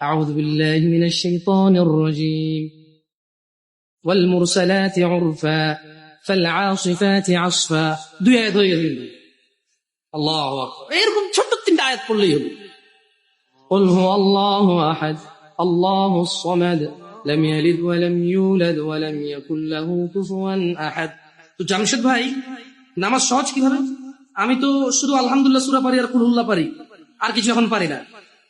أعوذ بالله من الشيطان الرجيم والمرسلات عرفا فالعاصفات عصفا দুই আয়াত হয়ে গেল কিন্তু। আল্লাহু আকবার এরকম ছোট তিনটা আয়াত পড়লেই হবে قل هو الله أحد الله الصمد لم يلد ولم يولد ولم يكن له كفوا أحد তো জামশেদ ভাই নামাজ সহজ কিভাবে আমি তো শুধু আলহামদুলিল্লাহ সুরা পারি আর কুলহুল্লাহ পারি আর কিছু এখন পারি না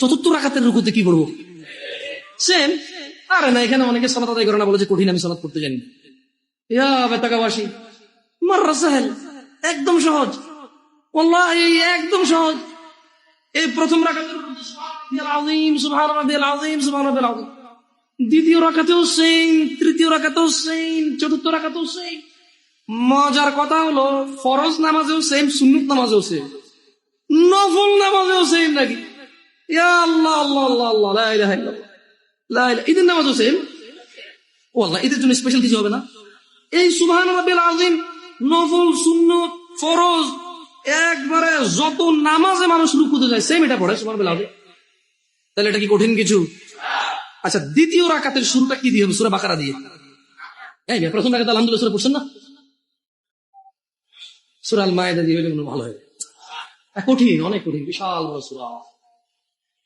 চতুর্থ রাখাতের রুকুতে কি করব? সেম আরে না, এখানে অনেকে সনাত আদায় করে না, বলে যে কঠিন, আমি সনাত করতে জানি ইয়া বেতাকাবাসী মার্রা সাহেল, একদম সহজ। ওল্লাহ একদম সহজ। এই প্রথম রাখাতের দ্বিতীয় রাখাতেও সেম তৃতীয় রাখাতেও সেম চতুর্থ রাখাতেও সেম মজার কথা হলো, ফরজ নামাজেও সেম সুন্নত নামাজেও সেম নফল নামাজেও সেম নাকি? স্পেশাল হবে না. এই একবারে যত নামাজে মানুষ রুকুতে যায় সেম এটা পড়ে সুবহান তাহলে এটা কি কঠিন কিছু? আচ্ছা দ্বিতীয় রাকাতের শুরুটা কি দিয়ে হবে? সূরা দিয়ে। এই প্রথম রাকাতে আলহামদুলিল্লাহ সূরা পড়ছেন না? সুরাল মায়েদা দিয়ে ভালো হয় কঠিন, অনেক কঠিন, বিশাল বড় সুরা।